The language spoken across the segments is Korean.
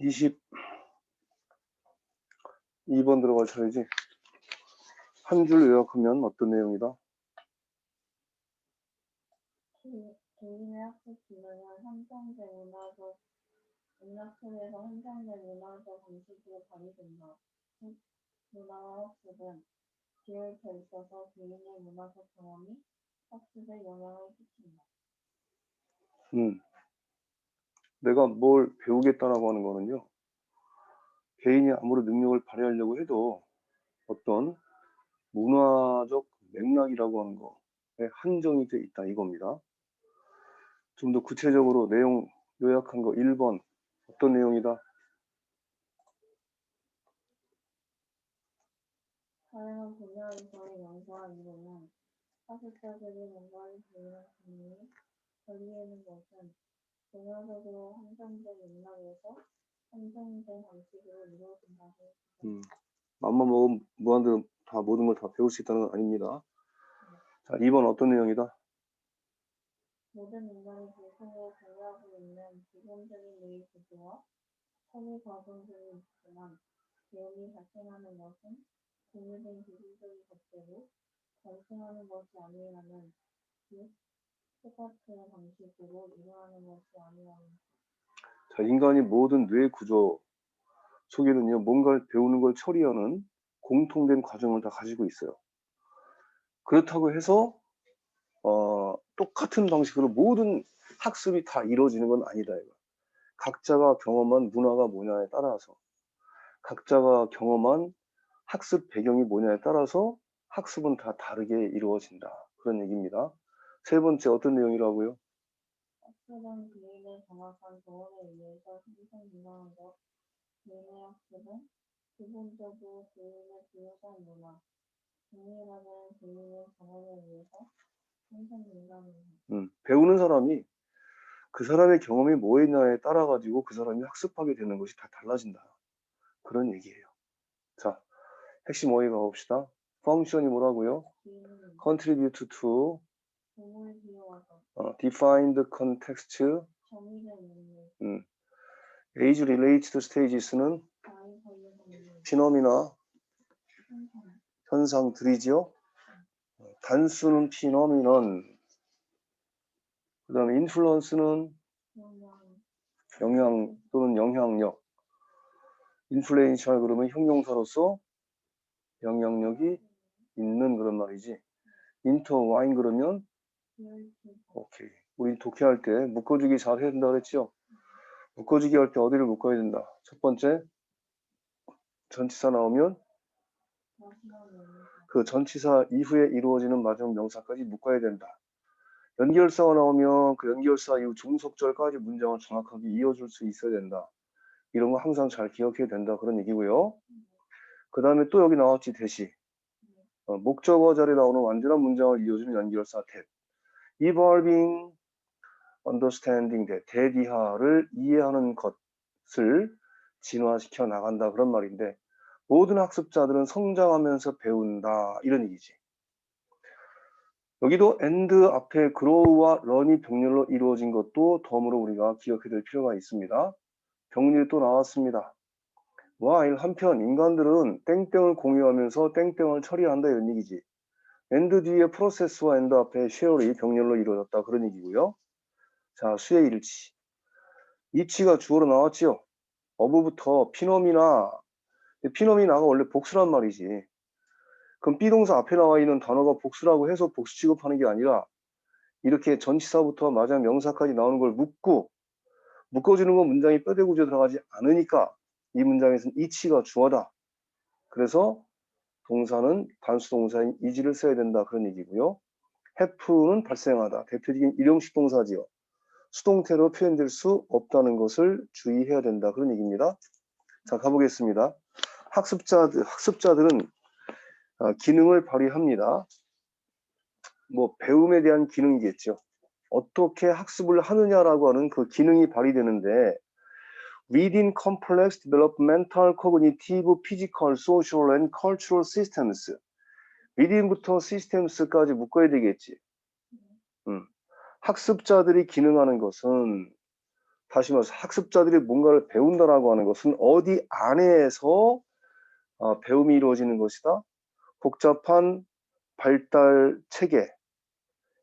22번 들어갈 차례지. 한 줄 요약하면 어떤 내용이다? 개인의 학습 기능은 형성된 문화적 문학 속에서 형성된 문화적 방식으로 발휘된다. 즉, 문화와 학습은 기울켜 있어서 개인의 문화적 경험이 학습에 영향을 끼친다. 음. 내가 뭘 배우겠다라고 하는 거는요. 개인이 아무리 능력을 발휘하려고 해도 어떤 문화적 맥락이라고 하는 거에 한정이 돼 있다 이겁니다. 좀 더 구체적으로 내용 요약한 거 1번 어떤 내용이다? 다양한 분야에서의 연구와 이론은 뭔가를 배우는 기능이 걸리는 것은 문화적으로 형성된 맥락에서 형성된 방식으로 이루어진다고 음, 맘만 먹으면 무한대로 다 모든 걸 다 배울 수 있다는 건 아닙니다. 자, 2번 어떤 내용이다? 모든 인간이 공통으로 공유하고 있는 기본적인 뇌의 구조와 처리 과정들이 있지만 배움이 발생하는 것은 공유된 기술적인 것대로 발생하는 것이 아니라는 즉 똑같은 방식으로 일어나는 것이 아니라는 자, 인간이 모든 뇌 구조 속에는요, 뭔가를 배우는 걸 처리하는 공통된 과정을 다 가지고 있어요. 그렇다고 해서 어, 똑같은 방식으로 모든 학습이 다 이루어지는 건 아니다. 이거. 각자가 경험한 문화가 뭐냐에 따라서 각자가 경험한 학습 배경이 뭐냐에 따라서 학습은 다 다르게 이루어진다. 그런 얘기입니다. 세 번째 어떤 내용이라고요? 학습은 개인의 정확한 조언에 의해서 생성된다는 것. 개인의 학습은 기본적으로 개인의 비유한 문화, 동일하는 개인의 경험에 의해서 생성된다는 것. 음, 배우는 사람이 그 사람의 경험이 뭐였냐에 따라 가지고 그 사람이 학습하게 되는 것이 다 달라진다. 그런 얘기예요. 자, 핵심 어휘 가봅시다. 펑션이 뭐라고요? contribute to 비유하다. 어, defined context. 정의된 능력, age related stages는 나이 관련 생산, 현상들이지요. 어, 단수는 피노미넌 그 다음에 인플루언스는 영향, 영향 또는 영향력. 인플레인셜 그러면 형용사로서 영향력이 있는 그런 말이지. 인터와인 그러면 오케이. 우리 독해할 때 묶어주기 잘 해야 된다 그랬죠? 묶어주기 할 때 어디를 묶어야 된다? 첫 번째 전치사 나오면 그 전치사 이후에 이루어지는 마지막 명사까지 묶어야 된다. 연결사가 나오면 그 연결사 이후 종속절까지 문장을 정확하게 이어줄 수 있어야 된다. 이런 거 항상 잘 기억해야 된다. 그런 얘기고요. 그 다음에 또 여기 나왔지 대시. 어, 목적어 자리에 나오는 완전한 문장을 이어주는 연결사 that evolving understanding that 대디하를 이해하는 것을 진화시켜 나간다 그런 말인데 모든 학습자들은 성장하면서 배운다 이런 얘기지. 여기도 and 앞에 grow와 learn이 병렬로 이루어진 것도 덤으로 우리가 기억해야 될 필요가 있습니다. 병렬이 또 나왔습니다. while 한편 인간들은 땡땡을 공유하면서 땡땡을 처리한다 이런 얘기지. And 뒤에 프로세스와 and 앞에 쉐어리 병렬로 이루어졌다 그런 얘기고요. 자 수의 일치. 이치가 주어로 나왔지요. 어부부터 피노미나 피노미나가 원래 복수란 말이지. 그럼 비동사 앞에 나와 있는 단어가 복수라고 해서 복수 취급하는 게 아니라 이렇게 전치사부터 마지막 명사까지 나오는 걸 묶고 묶어주는 건 문장이 뼈대 구조 들어가지 않으니까 이 문장에서는 이치가 주어다. 그래서 동사는 단수 동사인 이지를 써야 된다 그런 얘기고요. have는 발생하다. 대표적인 일용식 동사지요. 수동태로 표현될 수 없다는 것을 주의해야 된다 그런 얘기입니다. 자 가보겠습니다. 학습자들 학습자들은 아, 기능을 발휘합니다. 뭐 배움에 대한 기능이겠죠. 어떻게 학습을 하느냐라고 하는 그 기능이 발휘되는데 within complex developmental cognitive physical social and cultural systems within부터 systems까지 묶어야 되겠지 음. 학습자들이 기능하는 것은 다시 말해서 학습자들이 뭔가를 배운다라고 하는 것은 어디 안에서 어, 배움이 이루어지는 것이다. 복잡한 발달 체계,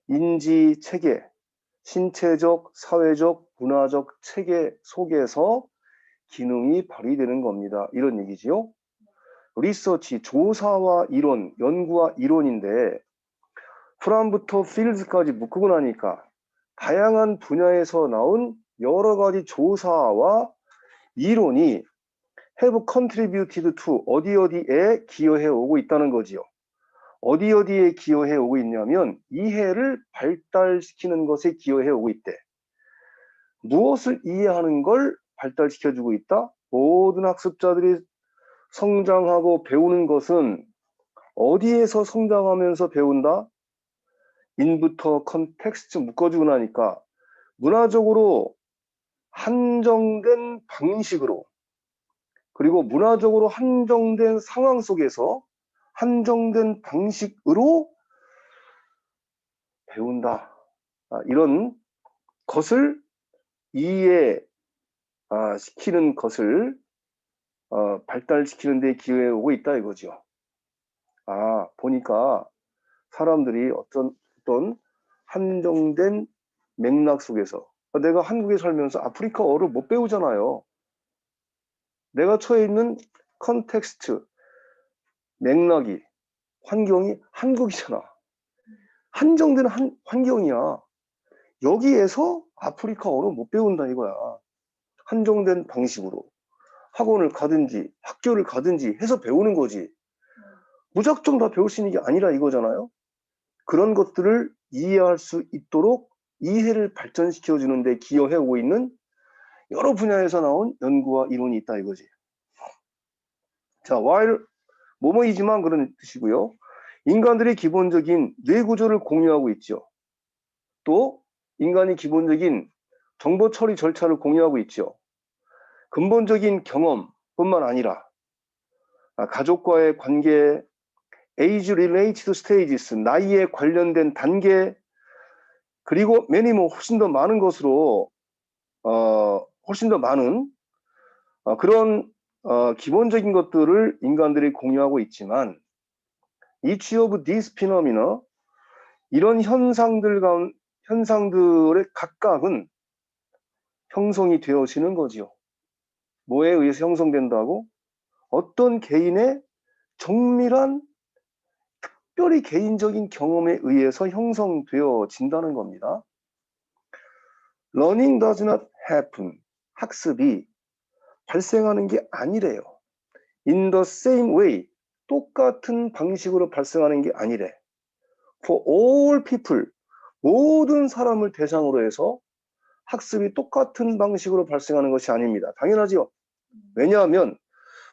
인지 체계, 신체적, 사회적, 문화적 체계 속에서 기능이 발휘되는 겁니다. 이런 얘기지요. 리서치, 조사와 이론, 연구와 이론인데 프람부터 필드까지 묶고 나니까 다양한 분야에서 나온 여러 가지 조사와 이론이 have contributed to 어디 어디에 기여해 오고 있다는 거지요. 어디 어디에 기여해 오고 있냐면 이해를 발달시키는 것에 기여해 오고 있대. 무엇을 이해하는 걸 발달시켜 주고 있다? 모든 학습자들이 성장하고 배우는 것은 어디에서 성장하면서 배운다? 인부터 컨텍스트 묶어주고 나니까 문화적으로 한정된 방식으로 그리고 문화적으로 한정된 상황 속에서 한정된 방식으로 배운다. 아, 이런 것을 이해 아, 시키는 것을 어, 발달시키는 데 기회에 오고 있다 이거죠. 아, 보니까 사람들이 어떤, 어떤 한정된 맥락 속에서 내가 한국에 살면서 아프리카어를 못 배우잖아요. 내가 처해 있는 컨텍스트, 맥락이, 환경이 한국이잖아. 한정된 한, 환경이야. 여기에서 아프리카어를 못 배운다 이거야. 한정된 방식으로. 학원을 가든지 학교를 가든지 해서 배우는 거지. 무작정 다 배울 수 있는 게 아니라 이거잖아요. 그런 것들을 이해할 수 있도록 이해를 발전시켜 주는데 기여해 오고 있는 여러 분야에서 나온 연구와 이론이 있다 이거지. 자, while 뭐뭐이지만 그런 뜻이고요. 인간들의 기본적인 뇌 구조를 공유하고 있죠. 또 인간이 기본적인 정보 처리 절차를 공유하고 있죠. 근본적인 경험뿐만 아니라 아, 가족과의 관계, age related stages, 나이에 관련된 단계, 그리고 many more 훨씬 더 많은 것으로 어, 훨씬 더 많은 어, 그런 어, 기본적인 것들을 인간들이 공유하고 있지만 each of these phenomena 이런 현상들 가운 현상들의 각각은 형성이 되어지는 거지요. 뭐에 의해서 형성된다고? 어떤 개인의 정밀한 특별히 개인적인 경험에 의해서 형성되어진다는 겁니다. Learning does not happen. 학습이 발생하는 게 아니래요. In the same way. 똑같은 방식으로 발생하는 게 아니래. For all people. 모든 사람을 대상으로 해서 학습이 똑같은 방식으로 발생하는 것이 아닙니다. 당연하지요. 왜냐하면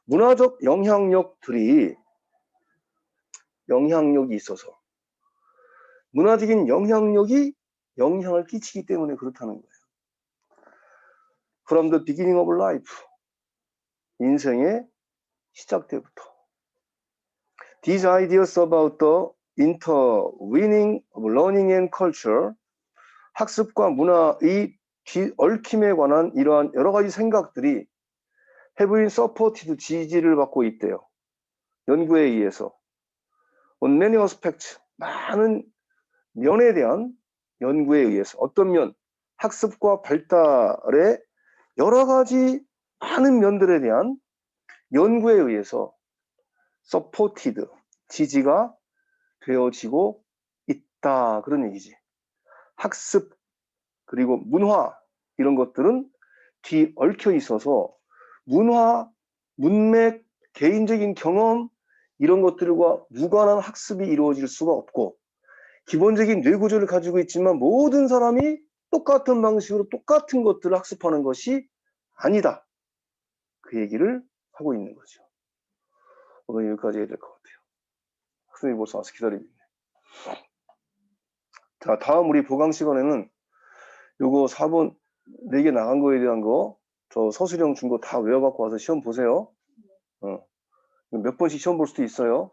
문화적 영향력들이 영향력이 있어서 문화적인 영향력이 영향을 끼치기 때문에 그렇다는 거예요. From the beginning of life 인생의 시작 때부터 These ideas about the interweaving of learning and culture 학습과 문화의 뒤얽힘에 관한 이러한 여러 가지 생각들이 been supported 지지를 받고 있대요. 연구에 의해서 on many aspects 많은 면에 대한 연구에 의해서 어떤 면 학습과 발달의 여러 가지 많은 면들에 대한 연구에 의해서 supported 지지가 되어지고 있다 그런 얘기지. 학습 그리고 문화 이런 것들은 뒤 얽혀 있어서 문화, 문맥, 개인적인 경험 이런 것들과 무관한 학습이 이루어질 수가 없고 기본적인 뇌 구조를 가지고 있지만 모든 사람이 똑같은 방식으로 똑같은 것들을 학습하는 것이 아니다. 그 얘기를 하고 있는 거죠. 오늘 여기까지 해야 될 것 같아요. 학생이 벌써 와서 기다리고 있네. 자, 다음 우리 보강 시간에는 요거 4번 4개 나간 거에 대한 거 저 서술형 준거다 외워갖고 와서 시험 보세요. 어. 몇 번씩 시험 볼 수도 있어요.